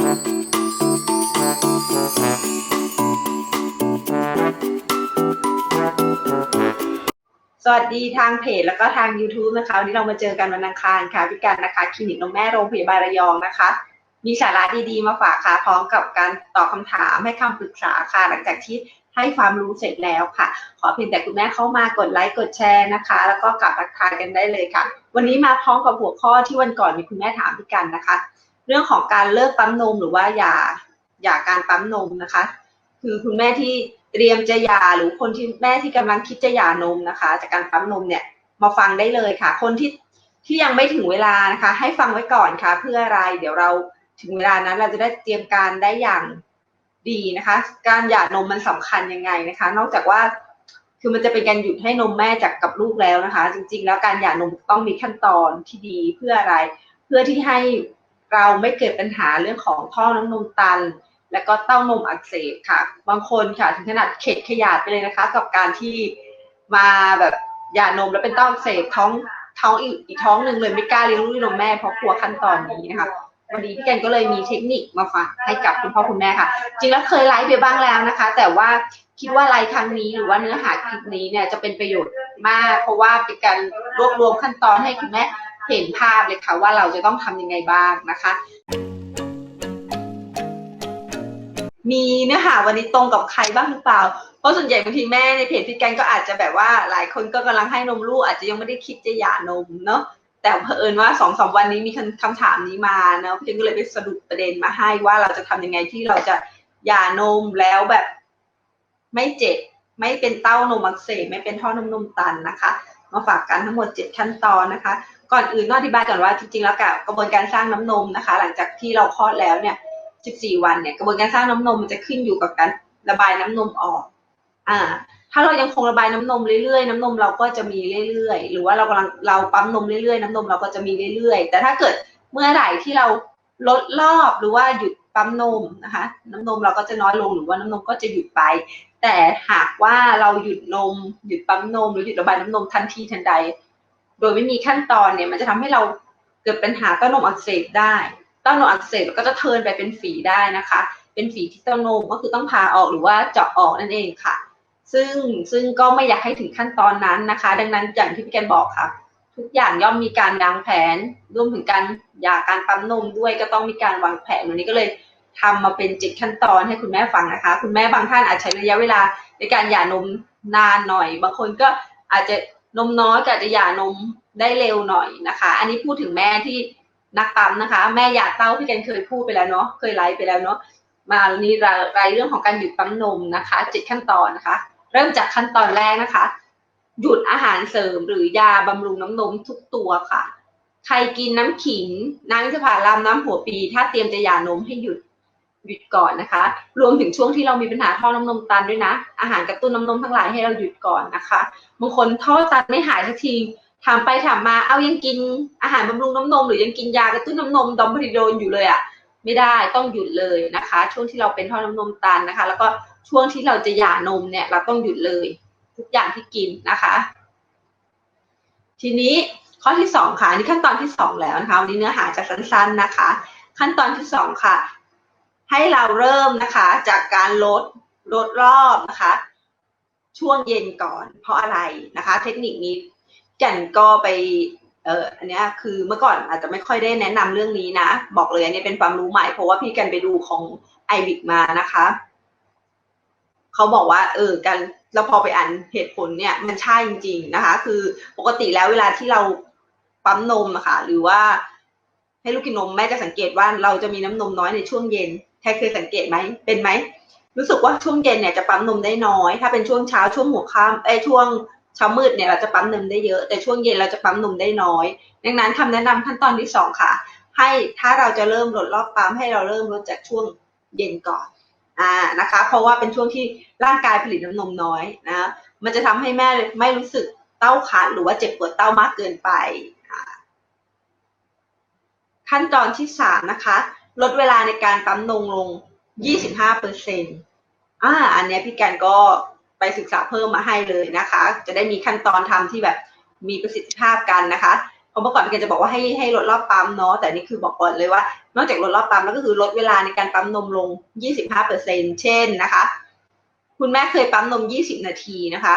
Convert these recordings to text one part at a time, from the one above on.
สวัสดีทางเพจแล้วก็ทาง YouTube นะคะวันนี้เรามาเจอกันวันอังคารค่ะพี่กันนะคะคลินิกนมแม่โรงพยาบาลระยองนะคะ มีสาระดีๆมาฝากค่ะพร้อมกับการตอบคำถามให้คำปรึกษาค่ะ หลังจากที่ให้ความรู้เสร็จแล้วค่ะ ขอเพียงแต่คุณแม่เข้ามากดไลค์กดแชร์นะคะ แล้วก็กลับทักทายกันได้เลยค่ะ วันนี้มาพร้อมกับหัวข้อที่วันก่อนมีคุณแม่ถามพี่กันนะคะ เรื่องของการเลิกปั๊มนมหรือว่าหย่าหย่าการปั๊มนมนะคะ คือคุณแม่ที่เตรียมจะหย่าหรือคนที่แม่ที่กำลังคิดจะหย่านมนะคะ จากการปั๊มนมเนี่ยมาฟังได้เลยค่ะ คนที่ที่ยังไม่ถึงเวลานะคะ ให้ฟังไว้ก่อนค่ะ เพื่ออะไรเดี๋ยวเราถึงเวลานั้นเราจะได้เตรียมการได้อย่างดีนะคะ การหย่านมมันสำคัญยังไงนะคะ นอกจากว่าคือมันจะเป็นการหยุดให้นมแม่จากกับลูกแล้วนะคะ จริง ๆ แล้วการหย่านมต้องมีขั้นตอนที่ดีเพื่ออะไร เพื่อที่ให้ เราไม่เกิดปัญหาเรื่องของท่อน้ำนมตัน แล้วก็เต้านมอักเสบค่ะ บางคนค่ะถึงขนาดเข็ดขยาดไปเลยนะคะ กับการที่มาแบบหย่านมแล้วเป็นเต้าอักเสบท้องท้องอีกอีกท้องหนึ่งเลยไม่กล้าเลี้ยงลูกด้วยนมแม่เพราะกลัวขั้นตอนนี้นะคะวันนี้พี่แกนก็เลยมีเทคนิคมาฝากให้กับคุณพ่อคุณแม่ค่ะ จริงแล้วเคยไลฟ์ไปบ้างแล้วนะคะ แต่ว่าคิดว่าไลฟ์ครั้งนี้หรือว่าเนื้อหาคลิปนี้เนี่ยจะเป็นประโยชน์มาก เพราะว่าเป็นการรวบรวมขั้นตอนให้คุณแม่ เห็นภาพเลยค่ะว่าเราจะต้องทำยังไงบ้างนะคะ มีเนื้อหาวันนี้ตรงกับใครบ้างหรือเปล่า เพราะส่วนใหญ่บางทีแม่ในเพจพี่แกนก็อาจจะแบบว่าหลายคนก็กำลังให้นมลูกอาจจะยังไม่ได้คิดจะหย่านมเนาะแต่เผอิญว่าสองสวันนี้มีคำถามนี้มาเนาะพี่แกนก็เลยไปสรุปประเด็นมาให้ว่าเราจะทำยังไงที่เราจะหย่านมแล้วแบบ ไม่เจ็บไม่เป็นเต้านมอักเสบไม่เป็นท่อนมนมตันนะคะ มาฝากกันทั้งหมดเจ็ดขั้นตอนนะคะ ก่อนอื่นต้องอธิบายก่อนว่าจริงๆแล้วกระบวนการสร้างน้ำนมนะคะ หลังจากที่เราคลอดแล้วเนี่ย 14 วันเนี่ยกระบวนการสร้างน้ำนมมันจะขึ้นอยู่กับการระบายน้ำนมออก อ่า ถ้าเรายังคงระบายน้ำนมเรื่อยๆ น้ำนมเราก็จะมีเรื่อยๆ หรือว่าเรากำลังเราปั๊มนมเรื่อยๆ น้ำนมเราก็จะมีเรื่อยๆ แต่ถ้าเกิดเมื่อไหร่ที่เราลดรอบหรือว่าหยุดปั๊มนมนะคะ น้ำนมเราก็จะน้อยลงหรือว่าน้ำนมก็จะหยุดไป แต่หากว่าเราหยุดนมหยุดปั๊มนม หรือหยุดระบายน้ำนมทันทีทันใด โดยไม่มีขั้นตอนเนี่ยมันจะทำให้เราเกิดปัญหาเต้านมอักเสบได้เต้านมอักเสบก็จะเทินไปเป็นฝีได้นะคะ เป็นฝีที่เต้านมก็คือต้องพาออกหรือว่าเจาะออกนั่นเองค่ะ ซึ่งซึ่งก็ไม่อยากให้ถึงขั้นตอนนั้นนะคะ ดังนั้นอย่างที่พี่แกนบอกค่ะ ทุกอย่างย่อมมีการวางแผนรวมถึงการยาการปั๊มนมด้วยก็ต้องมีการวางแผนวันนี้ก็เลยทำมาเป็นเจ็ดขั้นตอนให้คุณแม่ฟังนะคะ คุณแม่บางท่านอาจใช้ระยะเวลาในการหย่านมนานหน่อย บางคนก็อาจจะ นมน้อยก็จะหย่านมได้เร็วหน่อยนะคะ อันนี้พูดถึงแม่ที่นักปั๊มนะคะ แม่อยากเต้าพี่แกนเคยพูดไปแล้วเนาะเคยไลฟ์ไปแล้วเนาะมานี่รายเรื่องของการหยุดปั๊มนมนะคะเจ็ดขั้นตอนนะคะ เริ่มจากขั้นตอนแรกนะคะ หยุดอาหารเสริมหรือยาบำรุงน้ำนมทุกตัวค่ะ ใครกินน้ำขิงน้ำอินทผลัมน้ำหัวปี ถ้าเตรียมจะหย่านมให้หยุด หยุดก่อนนะคะ รวมถึงช่วงที่เรามีปัญหาท่อน้ำนมตันด้วยนะ อาหารกระตุ้นน้ำนมทั้งหลายให้เราหยุดก่อนนะคะบางคนท่อตันไม่หายสักทีถามไปถามมาเอายังกินอาหารบำรุงน้ำนม หรือยังกินยากระตุ้นน้ำนมดอมพริโดนอยู่เลยอะ่ะไม่ได้ต้องหยุดเลยนะคะ ช่วงที่เราเป็นท่อน้ำนมตันนะคะ แล้วก็ช่วงที่เราจะหย่านมเนี่ย เราต้องหยุดเลย ทุกอย่างที่กินนะคะ ทีนี้ข้อที่สองค่ะนนี่ขั้นตอนที่สองแล้วนะคะวันนี้เนื้อหาจะสั้นๆนะคะ ขั้นตอนที่สองค่ะ ให้เราเริ่มนะคะจากการลดลดรอบนะคะ ช่วงเย็นก่อนเพราะอะไรนะคะ เทคนิคนี้แก่นก็ไปเอออันนี้คือเมื่อก่อนอาจจะไม่ค่อยได้แนะนำเรื่องนี้นะ บอกเลยอันนี้เป็นความรู้ใหม่เพราะว่าพี่กันไปดูของไอวิกมานะคะเขาบอกว่าเออการเราพอไปอ่านเหตุผลเนี่ยมันใช่จริง ๆนะคะ คือปกติแล้วเวลาที่เราปั๊มนมนะคะหรือว่าให้ลูกกินนมแม่จะสังเกตว่าเราจะมีน้ำนมน้อยในช่วงเย็น แค่เคยสังเกตไหมเป็นไหมรู้สึกว่าช่วงเย็นเนี่ยจะปั๊มนมได้น้อย ถ้าเป็นช่วงเช้าช่วงหัวค่ำเอ้ช่วงเช้ามืดเนี่ยเราจะปั๊มนมได้เยอะ แต่ช่วงเย็นเราจะปั๊มนมได้น้อย ดังนั้นคำแนะนำขั้นตอนที่สองค่ะ ให้ถ้าเราจะเริ่มลดรอบปั๊มให้เราเริ่มลดจากช่วงเย็นก่อนอ่านะคะ เพราะว่าเป็นช่วงที่ร่างกายผลิตน้ำนมน้อยนะมันจะทำให้แม่ไม่รู้สึกเต้าขาดหรือว่าเจ็บปวดเต้ามากเกินไป ขั้นตอนที่สามนะคะ ลดเวลาในการปั๊มนมลง 25เปอร์เซ็นต์อ่า อันนี้พี่แกนก็ไปศึกษาเพิ่มมาให้เลยนะคะ จะได้มีขั้นตอนทำที่แบบมีประสิทธิภาพกันนะคะเพราะเมื่อก่อนพี่แกจะบอกว่าให้ให้ลดรอบปั๊มเนาะ แต่นี่คือบอกก่อนเลยว่า นอกจากลดรอบปั๊มแล้วก็คือลดเวลาในการปั๊มนมลง 25%เช่นนะคะ คุณแม่เคยปั๊มนม 20 นาทีนะคะ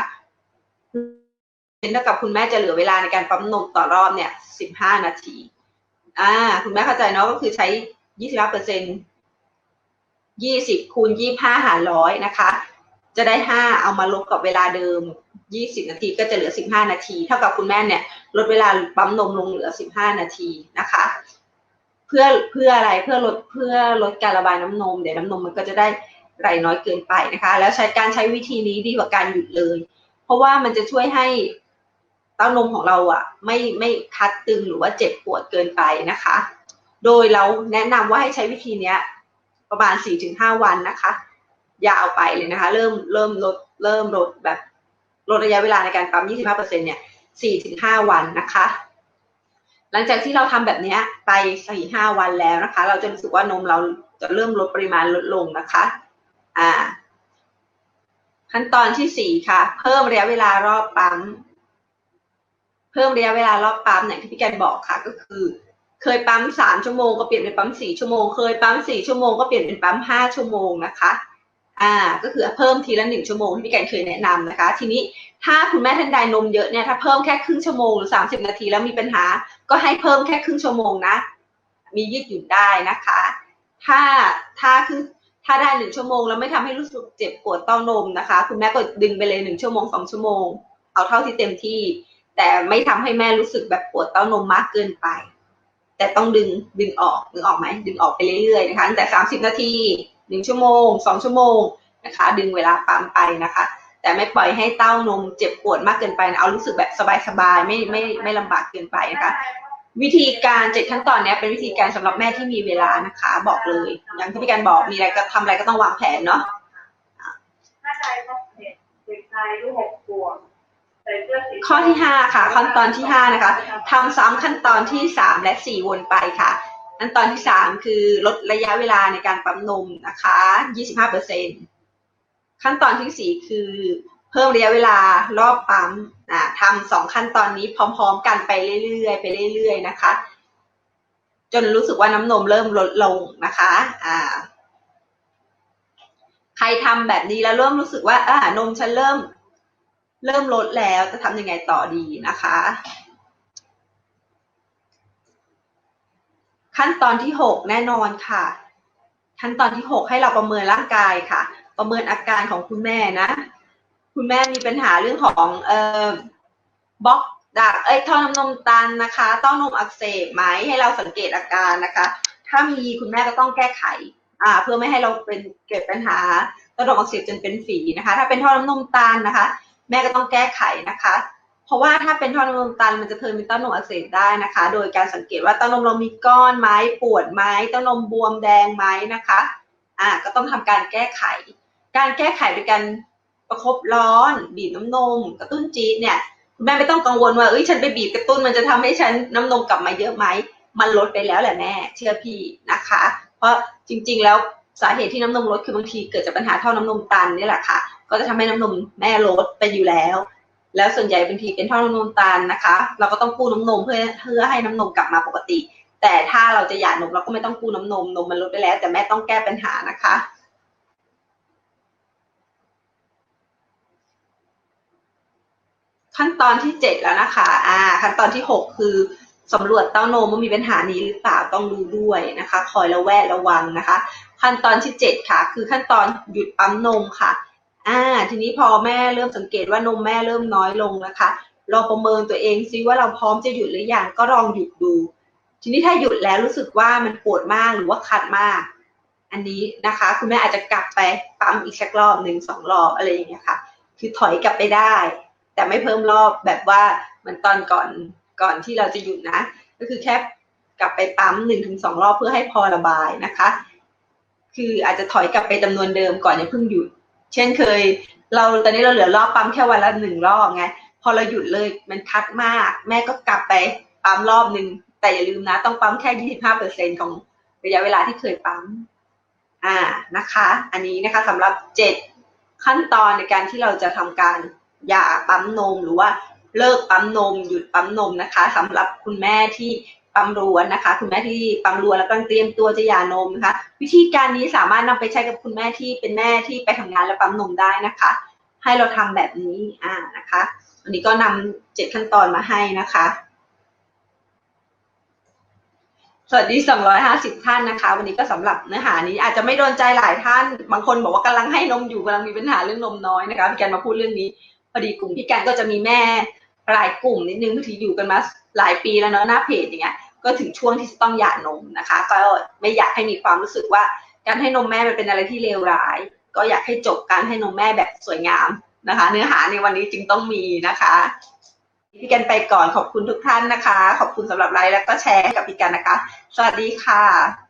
เท่ากับคุณแม่จะเหลือเวลาในการปั๊มนมต่อรอบเนี่ย 15 นาที อ่า คุณแม่เข้าใจเนาะก็คือใช้ 25เปอร์เซ็นต์20คูณ25หารร้อยนะคะ จะได้5เอามาลบกับเวลาเดิม20นาทีก็จะเหลือ15นาที เท่ากับคุณแม่เนี่ยลดเวลาปั๊มนมลงเหลือ15นาทีนะคะ เพื่อเพื่ออะไรเพื่อลดเพื่อลดการระบายน้ำนม เดี๋ยวน้ำนมมันก็จะได้ไหลน้อยเกินไปนะคะ แล้วใช้การใช้วิธีนี้ดีกว่าการหยุดเลย เพราะว่ามันจะช่วยให้เต้านมของเราอะไม่ไม่คัดตึงหรือว่าเจ็บปวดเกินไปนะคะ โดยเราแนะนำว่าให้ใช้วิธีเนี้ยประมาณ 4-5 วันนะคะ ยาวไปเลยนะคะ เริ่มเริ่มลดเริ่มลดแบบลดระยะเวลาในการปั๊ม 25%เนี่ย 4-5 วันนะคะ หลังจากที่เราทำแบบนี้ไป 4-5 วันแล้วนะคะ เราจะรู้สึกว่านมเราจะเริ่มลดปริมาณลดลงนะคะ อ่า ขั้นตอนที่ 4 ค่ะ เพิ่มระยะเวลารอบปั๊ม เพิ่มระยะเวลารอบปั๊มอย่างที่พี่แกนบอกค่ะ ก็คือ เคยปั๊ม3ชั่วโมงก็เปลี่ยนเป็นปั๊ม4ชั่วโมง เคยปั๊ม4ชั่วโมงก็เปลี่ยนเป็นปั๊ม5ชั่วโมงนะคะ อ่า ก็คือเพิ่มทีละ1ชั่วโมงที่พี่แกนเคยแนะนำนะคะ ทีนี้ถ้าคุณแม่ท่านใดนมเยอะเนี่ยถ้าเพิ่มแค่ครึ่งชั่วโมงหรือ30นาทีแล้วมีปัญหา ก็ให้เพิ่มแค่ครึ่งชั่วโมงนะ มียืดหยุ่นได้นะคะ ถ้าถ้าคือถ้าได้หนึ่งชั่วโมงแล้วไม่ทำให้รู้สึกเจ็บปวดต้านมนะคะ คุณแม่ก็ดึงไปเลยหนึ่งชั่วโมงสองชั่วโมง เอาเท่าที่เต็มที่ แต่ไม่ทำให้แม่รู้สึกแบบปวดต้านมมากเกินไป แต่ต้องดึงดึงออกดึงออกไหมดึงออกไปเรื่อยๆนะคะตั้งแต่สามสิบนาทีหนึ่งชั่วโมงสองชั่วโมงนะคะดึงเวลาปั๊มไปนะคะ แต่ไม่ปล่อยให้เต้านมเจ็บปวดมากเกินไปนะเอารู้สึกแบบสบายๆไม่ไม่ไม่ลำบากเกินไปนะคะวิธีการเจ็ดขั้นตอนนี้เป็นวิธีการสำหรับแม่ที่มีเวลานะคะ บอกเลย อย่างที่พี่การบอกมีอะไรก็ทำอะไรก็ต้องวางแผนเนาะถ้าใจต้องเด็กเด็กชายอายุหกขวบ ข้อที่ห้าค่ะขั้นตอนที่ห้านะคะทำซ้ำขั้นตอนที่สามและสี่วนไปค่ะขั้นตอนที่สามคือลดระยะเวลาในการปั๊มนมนะคะยี่สิบห้าเปอร์เซ็นขั้นตอนที่สี่คือเพิ่มระยะเวลารอบปั๊มอ่าทำสองขั้นตอนนี้พร้อมๆ กันไปเรื่อยๆ ไปเรื่อยๆนะคะ จนรู้สึกว่าน้ำนมเริ่มลดลงนะคะอ่าใครทำแบบนี้แล้วเริ่มรู้สึกว่าอ่านมฉันเริ่ม เริ่มลดแล้วจะทำยังไงต่อดีนะคะ ขั้นตอนที่หกแน่นอนค่ะ ขั้นตอนที่หกให้เราประเมินร่างกายค่ะ ประเมินอาการของคุณแม่นะ คุณแม่มีปัญหาเรื่องของเอ่อบล็อกดักเอ้ยท่อน้ำนมตันนะคะเต้านมอักเสบไหมให้เราสังเกตอาการนะคะ ถ้ามีคุณแม่ก็ต้องแก้ไขอ่าเพื่อไม่ให้เราเป็นเกิดปัญหาเต้านมอักเสบจนเป็นฝีนะคะ ถ้าเป็นท่อน้ำนมตันนะคะ ม่ก็ต้องแก้ไขนะคะ เพราะว่าถ้าเป็นท่อนมตันมันจะเทินเป็นเต้านมอักเสบได้นะคะ โดยการสังเกตว่าเต้านมเรามีก้อนไหมปวดไหมเต้านมบวมแดงไหมนะคะอ่าก็ต้องทำการแก้ไข การแก้ไขโดยการประคบร้อนบีบน้ำนม กระตุ้นจี๊ดเนี่ยคุณแม่ไม่ต้องกังวลว่าเอ้ยฉันไปบีบกระตุ้นมันจะทำให้ฉันน้ำนมกลับมาเยอะไหมมันลดไปแล้วแหละแม่เชื่อพี่นะคะ เพราะจริงๆแล้ว สาเหตุที่น้ำนมลดคือบางทีเกิดจากปัญหาท่อน้ำนมตันนี่แหละค่ะ ก็จะทำให้น้ำนมแม่ลดไปอยู่แล้ว แล้วส่วนใหญ่บางทีเป็นท่อน้ำนมตันนะคะ เราก็ต้องกู้น้ำนมเพื่อเพื่อให้น้ำนมกลับมาปกติ แต่ถ้าเราจะหย่านมเราก็ไม่ต้องกู้น้ำนมนมมันลดไปแล้ว แต่แม่ต้องแก้ปัญหานะคะขั้นตอนที่เจ็ดแล้วนะคะ อ่า ขั้นตอนที่หกคือ สำรวจเต้านมว่ามีปัญหานี้หรือเปล่าต้องดูด้วยนะคะ คอยระแวดระวังนะคะ ขั้นตอนที่เจ็ดค่ะ คือขั้นตอนหยุดปั๊มนมค่ะอ่าทีนี้พอแม่เริ่มสังเกตว่านมแม่เริ่มน้อยลงนะคะลองประเมินตัวเองซิว่าเราพร้อมจะหยุดหรือยังก็ลองหยุดดู ทีนี้ถ้าหยุดแล้วรู้สึกว่ามันปวดมากหรือว่าคัดมาก อันนี้นะคะ คุณแม่อาจจะกลับไปปั๊มอีกสักรอบหนึ่งสองรอบอะไรอย่างเงี้ยค่ะ คือถอยกลับไปได้ แต่ไม่เพิ่มรอบแบบว่าเหมือนตอนก่อน ก่อนที่เราจะหยุดนะ ก็คือแค่กลับไปปั๊มหนึ่งถึงสองรอบเพื่อให้พอระบายนะคะ คืออาจจะถอยกลับไปจำนวนเดิมก่อนอย่าเพิ่งหยุด เช่นเคย เราตอนนี้เราเหลือรอบปั๊มแค่วันละหนึ่งรอบไงพอเราหยุดเลยมันคัดมาก แม่ก็กลับไปปั๊มรอบหนึ่งแต่อย่าลืมนะ ต้องปั๊มแค่ยี่สิบห้าเปอร์เซ็นของระยะเวลาที่เคยปั๊มอ่านะคะ อันนี้นะคะสำหรับเจ็ดขั้นตอนในการที่เราจะทำการหย่าปั๊มนมหรือว่า เลิกปั๊มนมหยุดปั๊มนมนะคะสำหรับคุณแม่ที่ปั๊มรวนนะคะ คุณแม่ที่ปั๊มรวนแล้วก็เตรียมตัวจะหย่านมนะคะ วิธีการนี้สามารถนำไปใช้กับคุณแม่ที่เป็นแม่ที่ไปทำงานและปั๊มนมได้นะคะ ให้เราทำแบบนี้อ่านะคะวันนี้ก็นำเจ็ดขั้นตอนมาให้นะคะ สวัสดี 250 ท่านนะคะ วันนี้ก็สำหรับเนื้อหานี้อาจจะไม่โดนใจหลายท่าน บางคนบอกว่ากำลังให้นมอยู่กำลังมีปัญหาเรื่องนมน้อยนะคะพี่แกนมาพูดเรื่องนี้พอดีกลุ่มพี่แกนก็จะมีแม่ หลายกลุ่มนิดนึงบางทีอยู่กันมาหลายปีแล้วเนอะหน้าเพจอย่างเงี้ยก็ถึงช่วงที่จะต้องหย่านมนะคะ ก็ไม่อยากให้มีความรู้สึกว่า การให้นมแม่มันเป็นอะไรที่เลวร้าย ก็อยากให้จบการให้นมแม่แบบสวยงามนะคะ เนื้อหาในวันนี้จึงต้องมีนะคะพี่กันไปก่อนขอบคุณทุกท่านนะคะ ขอบคุณสำหรับไลค์แล้วก็แชร์ให้กับพี่กันนะคะ สวัสดีค่ะ